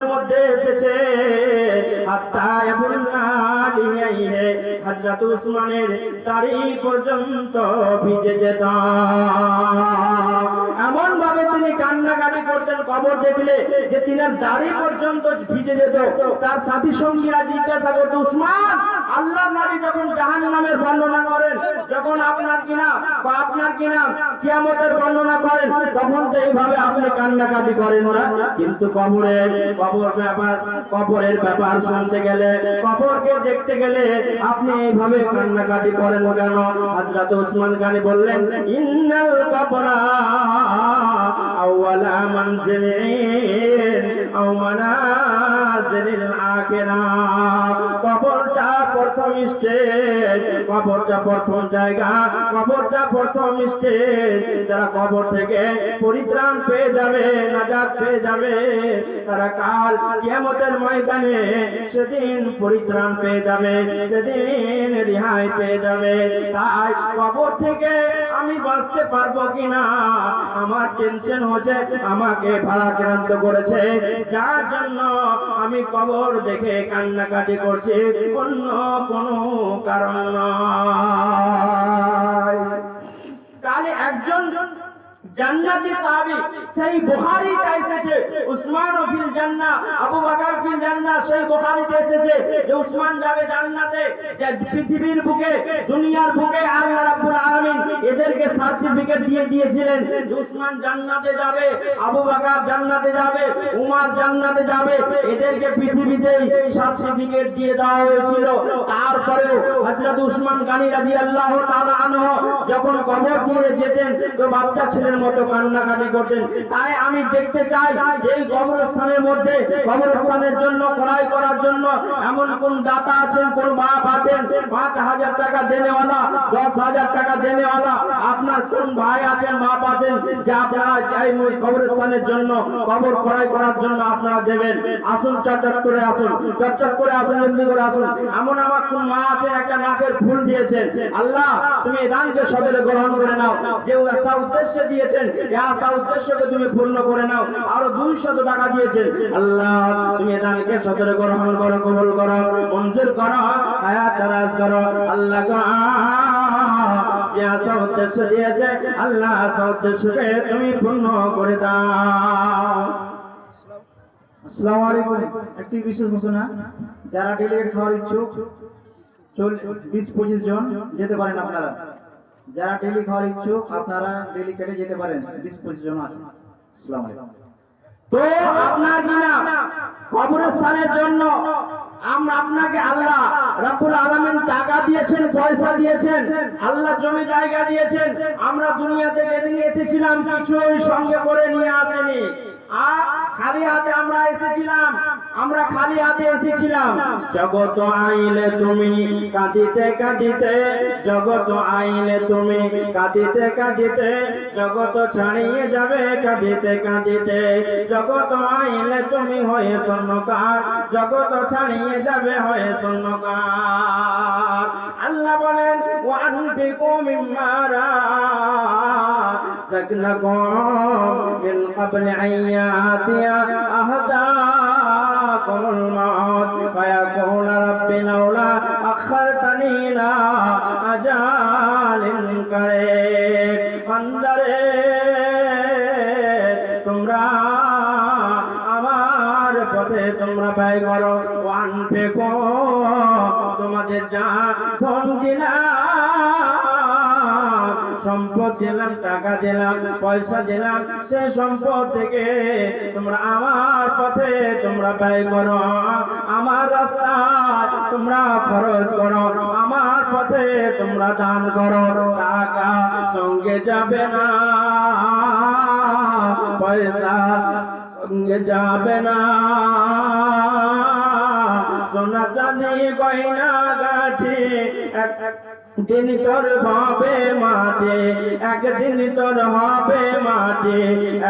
মধ্যে এসেছে। হযরত উসমানের তারিখ পর্যন্ত ভিজে যেত এমন ভাবে তিনি কান্নাকাটি করতেন, কবর দেখলে যে তিনার দাড়ি পর্যন্ত ভিজে যেত। তার সাথী সঙ্গীরা জিজ্ঞাসা করতো, উসমান, আল্লাহ নবী যখন জাহান নামের বর্ণনা করেন, যখন আপনার কিনা বা আপনার কিনা কিয়ামতের বর্ণনা করেন, তখন তো এইভাবে আপনি কান্নাকাটি করেন না। কিন্তু কবরের কবর ব্যাপার, কবরের ব্যাপার শুনতে গেলে, কবরকে দেখতে গেলে আপনি এইভাবে কান্নাকাটি করেন কেন? হযরত ওসমান গানি বললেন, ইন্নাল কবরা মানজিলিন আও মানাজিলিল আখিরাহ কবরটা প্রথম স্টেজ, কবরটা প্রথম জায়গা, কবরটা প্রথম স্টেজ। যারা কবর থেকে পরিত্রাণ পেয়ে যাবে, নাজাত পেয়ে যাবে, তারা কাল কিয়ামতের ময়দানে সেদিন পরিত্রাণ পেয়ে যাবে, সেদিন রেহাই পেয়ে যাবে। তাই কবর থেকে আমি বাঁচতে পারব কিনা? আমার টেনশন হচ্ছে, আমাকে ভাড়াক্রান্ত করেছে। যার জন্য আমি কবর দেখে কান্নাকাটি করছি। অন্য কোনো কারণ জান্নাতি সাহাবী, সেই বুখারীতে এসেছে, উসমান ফিল জান্নাহ আবু বকর ফিল জান্নাহ সেই বুখারীতে এসেছে যে উসমান যাবে জান্নাতে, যে পৃথিবীর বুকে, দুনিয়ার বুকে, আল্লাহ রাব্বুল আলামিন এদেরকে সার্টিফিকেট দিয়ে দিয়েছিলেন যে উসমান জান্নাতে যাবে, আবু বকর জান্নাতে যাবে, উমর জান্নাতে যাবে, এদেরকে পৃথিবীতেই সার্টিফিকেট দিয়ে দেওয়া হয়েছিল। তারপরেও হযরত উসমান গানি রাদিয়াল্লাহু তাআলা আনহু যখন কবর দিয়ে যেতেন, তো বাচ্চা ছেলের মতো কান্নাকাটি করতেন তাই আমি দেখতে চাই এই কবরস্থানের মধ্যে, কবরস্থানের জন্য, ক্রয় করার জন্য এমন কোন দাতা আছেন, কোন বাপ আছেন? পাঁচ হাজার টাকা দেনেওয়ালা, দশ হাজার টাকা দেনেওয়ালা, আপনার কোন ভাই আছেন, বাপ আছেন, যে আপনারা এই কবরস্থানের জন্য, কবর ক্রয় করার জন্য আপনারা দেবেন? আসুন, চটচট করে আসুন, চটচট করে আসুন, জলদি করে আসুন। এমন আমার কোন মা আছে একটা নাকের ফুল দিয়েছেন। আল্লাহ, তুমি এই দানকে সদরে গ্রহণ করে নাও। যে উদ্দেশ্যে দিয়েছেন। আশা উদ্দেশ্যকে তুমি পূর্ণ করে নাও। আরও দুইশত টাকা দিয়েছেন। আল্লাহ, তুমি দানকে সদরে গ্রহণ করো, কবুল করো, মঞ্জুর করো, হায়াত দারাজ করো। আল্লাহ করে যারা ডেলিগেট খাওয়ার ইচ্ছুক বিশ পঁচিশ জন যেতে পারেন আপনারা। যারা ডেলি খাওয়ার ইচ্ছুক, আপনারা ডেলি কেটে যেতে পারেন। বিশ পঁচিশ জন আছে। তো আপনার কবরস্থানের জন্য আমরা আপনাকে আল্লাহ রাব্বুল আলামিন টাকা দিয়েছেন, পয়সা দিয়েছেন, আল্লাহ জমি জায়গা দিয়েছেন। আমরা দুনিয়া থেকে নিয়ে এসেছিলাম, কিছুই সঙ্গে করে নিয়ে আসেনি। আর খালি হাতে আমরা এসেছিলাম, আমরা খালি হাতে এসেছিলাম। জগত আইলে তুমি কাঁদিতে কাঁদিতে জগত আইলে তুমি কাঁদিতে কাঁদিতে জগত ছাড়িয়ে যাবে কাঁদিতে কাঁদিতে। জগত আইলে তুমি হয়ে স্বর্ণকার জগত ছাড়িয়ে যাবে হয়ে স্বর্ণকার। আল্লাহ বলেন, ওয়ানফিকু মিম্মারা سكنكم من قبل أن يأتي أحدكم الموت فيقول رب لولا أخرتني إلى أجال قريب أنظري তোমরা আমার পথে তোমরা ব্যয় করো ওয়ান ফেকো তোমাদের যা ধন দিলাম সম্পদ দিলাম, টাকা দিলাম, পয়সা দিলাম, সে সম্পদ থেকে তোমরা আমার পথে তোমরা ব্যয় করো। আমার রাস্তা তোমরা খরচ করো, আমার পথে তোমরা দান করো। টাকা সঙ্গে যাবে না, পয়সা সঙ্গে যাবে না। সোনা চাঁদি গয়না গাছে এক দিন তোর হবে মাঠে, একদিন তোর হবে মাঠে,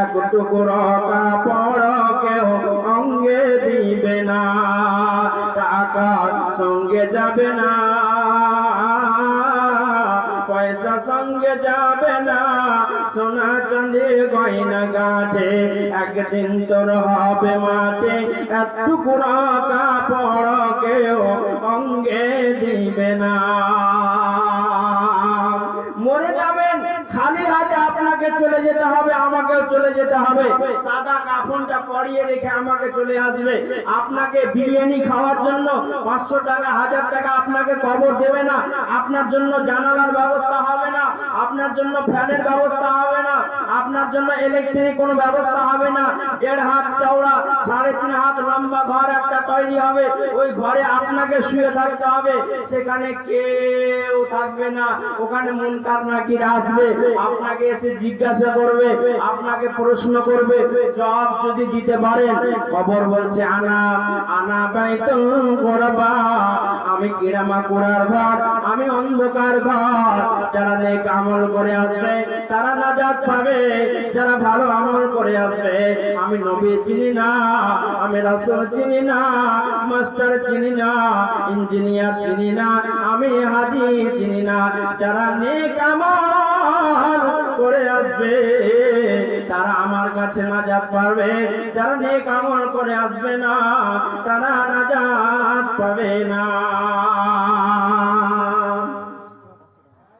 এক টুকরো কাপড় কেউ অঙ্গে দিবে না টাকা সঙ্গে যাবে না, পয়সা সঙ্গে যাবে না। গয়না গাছে, একদিন তোর হবে মাঠে পুরা কাপড় কেউ অঙ্গে দিবে না। মরে যাবেন, খালি হাতে আপনাকে চলে যেতে হবে, আমাকেও চলে যেতে হবে। সাদা কাফনটা পরিয়ে রেখে আমাকে চলে আসবে। আপনাকে বিরিয়ানি খাওয়ার জন্য পাঁচশো টাকা, হাজার টাকা আপনাকে কবর দেবে না। আপনার জন্য জানালার ব্যবস্থা হবে না, আপনার জন্য ফ্যানের ব্যবস্থা হবে না, আপনার জন্য ইলেকট্রিক কোনো ব্যবস্থা হবে না। দেড় হাত চওড়া, সাড়ে তিন হাত লম্বা ঘর একটা তৈরি হবে, ওই ঘরে আপনাকে শুয়ে থাকতে হবে। সেখানে কেউ থাকবে না, ওখানে মন কার নাকির আসবে? আপনাকে এসে জিজ্ঞাসা করবে, আপনাকে প্রশ্ন করবে, জবাব যদি দিতে পারেন খবর বলছে, আনা আনা বাইতুল আমি কিরামা কুড়ার ঘর আমি অন্ধকার ঘর যারা নেক আমল করে আসবে, তারা নাজাত পাবে। যারা ভালো আমল করে আসবে, আমি নবী চিনি না, আমি রাসূল চিনি না, মাস্টার চিনি না, ইঞ্জিনিয়ার চিনি না, আমি হাজি চিনি না। যারা নেক আমল আমার কাছে নাজাত পাবে যারা নেক আমল করে আসবে না, তারা নাজাত পাবে না।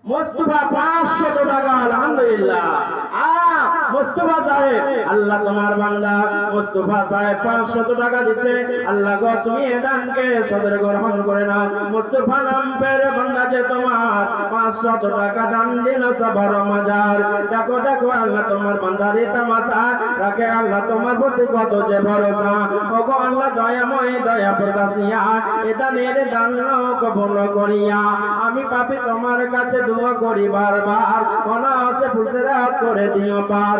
মোস্তফা পাঁচশো টাকা, আলহামদুলিল্লাহ। মোস্তফা সাহেব, আল্লাহ তোমার বান্দা, মোস্তফা সাহেব পাঁচশো টাকা দিচ্ছে। আল্লাহ গো, তুমি এ দানকে সদরে গ্রহণ করে নাও। মোস্তফা নাম পেরে বান্দা যে তোমার পাঁচশো টাকা দান দিল সবার মাজার। দেখো দেখো, আল্লাহ তোমার বান্দার তামাশা। রাখে আল্লাহ তোমার প্রতি কত যে ভরসা। ওগো, আল্লাহ দয়াময়, দয়া প্রকাশিয়া এটা নেড়ে দান কবল করিয়া। আমি পাপি তোমার কাছে দোয়া করি বারবার অনাসে ফুসরাত করে দিও পার।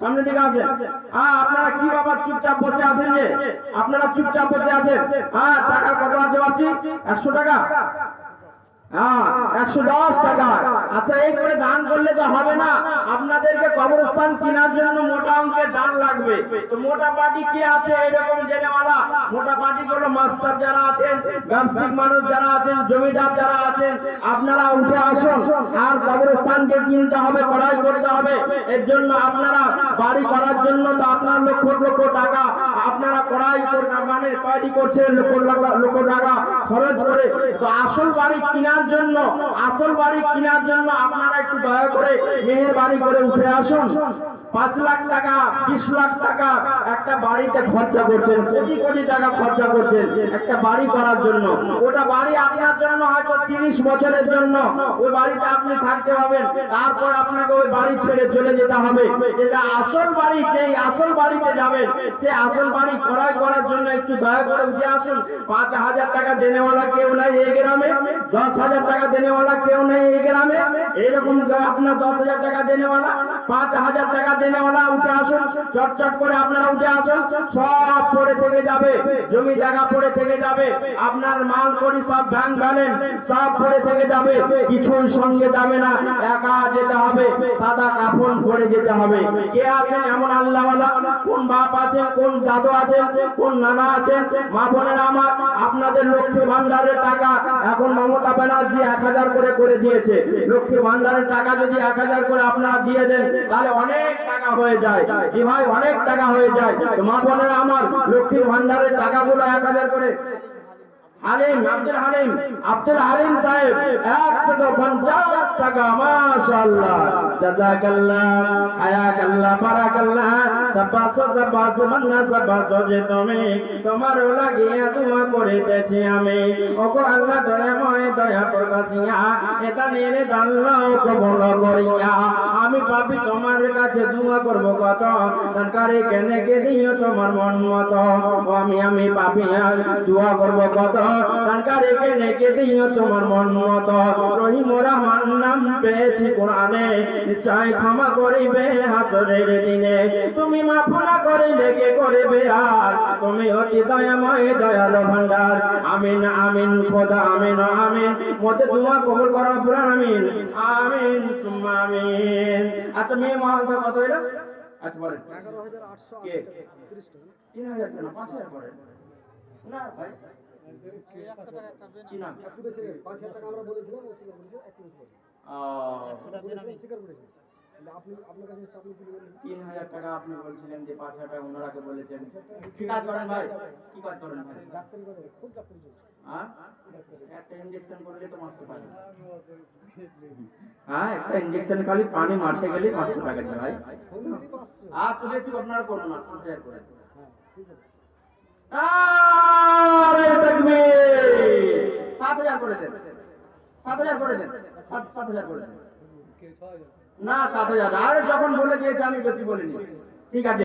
সামনের দিকে আছে হ্যাঁ আপনারা কি বাবা চুপচাপ বসে আছেন যে? আপনারা চুপচাপ বসে আছেন। হ্যাঁ টাকা কত আছে ভাবছি? একশো টাকা। টাকা। আচ্ছা আপনারা উঠে আসুন। আর কবরস্থানকে কিনতে হবে, কড়াই করতে হবে। এর জন্য আপনারা বাড়ি করার জন্য তো আপনার লক্ষ লক্ষ টাকা। আপনারা কড়াই মানে তৈরি করছেন লক্ষ লক্ষ টাকা খরচ করে। তো আসল বাড়ি কেনার জন্য আসল বাড়ি কেনার জন্য আপনারা একটু দয়া করে মেহেরবানি করে উঠে আসুন। পাঁচ লাখ টাকা, বিশ লাখ টাকা, একটা বাড়িতে খরচা করছেন, কোটি কোটি টাকা খরচা করছেন, একটা বাড়ি করার জন্য। ওটা বাড়ি আপনার জন্য, হয়তো তিরিশ বছরের জন্য। ওই বাড়িতে আপনি থাকতে পাবেন তারপর আপনাকে ওই বাড়ি ছেড়ে চলে যেতে হবে। যেটা আসল বাড়ি, যেই আসল বাড়িতে যাবেন, সে আসল বাড়ি ক্রয় করার জন্য একটু দয়া করে উঠে আসুন। পাঁচ হাজার টাকা দেনেওয়ালা কেউ নাই এই গ্রামে। দশ হাজার টাকা দেনেওয়ালা কেউ নেই এই গ্রামে। এরকম আপনার দশ হাজার টাকা দেনেওয়ালা। পাঁচ হাজার টাকা কোন দাদু আছেন, কোন নানা আছেন? আমার, আপনাদের লক্ষ্মী ভান্ডারের টাকা এখন মমতা ব্যানার্জি এক হাজার করে করে দিয়েছে। লক্ষ্মী ভান্ডারের টাকা যদি এক হাজার করে আপনারা দিয়ে দেন, তাহলে অনেক টাকা হয়ে যায়। জি ভাই, অনেক টাকা হয়ে যায়। মা বোনেরা আমার লক্ষ্মীর ভান্ডারের টাকাগুলো এক হাজার করে হালিম আব্দুল হালিম আব্দুল হালিম সাহেব একশো পঞ্চাশ টাকা, মাশাআল্লাহ। জাজাকাল্লাহ হায়াকাল্লাহ, বারাকাল্লাহ। সাবাসো সাবাসো মান্না সাবাসো যে তুমি, তোমার লাগিয়া দোয়া করিতেছি আমি। ওগো আল্লাহ দয়াময় দয়া, প্রকাশিয়া, এটা নিয়ে আমি পাপি তোমার কাছে দোয়া করব কত? দরকারে কেনে কে দিও তোমার মন মতো? আমি আমি পাপি দোয়া করব কত? টাকা রেখে রেখে দিও তোমার মন মতো। রহিম রহমান নাম পেয়েছি কোরআনে। নিশ্চয় ক্ষমা করিবে হাসরের দিনে। তুমি মাফ না করে লেগে করবে আর? তুমি অতি দয়াময় দয়ালো ভান্ডার আমিন আমিন খোদা আমিন আমিন। মতে তোমার কবুল করো পুরান আমিন। আমিন সুম্মা আমিন। আচ্ছা মেয়ে মহালতা কত এলো আচ্ছা বলেন। এগারো হাজার আটশো টাকা তিরিশ টাকা তিন হাজার কেন পাঁচ হাজার না ভাই। কি নাম? একটু বেশি নেই। পাঁচ হাজার টাকা আমরা বলেছিলাম ও স্বীকার করেছে একটু বেশি করেছে আহ, বলেছিলাম, স্বীকার করেছে। কিন্তু আপনি আপনার কাছে আপনি তিন হাজার টাকা আপনি বলছিলেন যে পাঁচ হাজার টাকা ওনারাকে বলেছেন। কি কাজ করেন ভাই? কি কাজ করেন ভাই? ডাক্তারি করে খুব ডাক্তারি চলছে। হ্যাঁ? একটা করলে তো পারে হ্যাঁ একটা ইঞ্জেকশন খালি পানি মারতে গেলে পাঁচশো টাকা ভাই। আচ্ছা বেশি আপনারা করুন না সাত হাজার করে। হ্যাঁ ঠিক আছে। আরে তাকবীর সাত হাজার করে দেন। সাত হাজার করে দেন। সাত সাত হাজার করে দেন। কে ছ হাজার? না সাত হাজার। আর যখন বলে দিয়েছে আমি বেশি বলিনি। ঠিক আছে।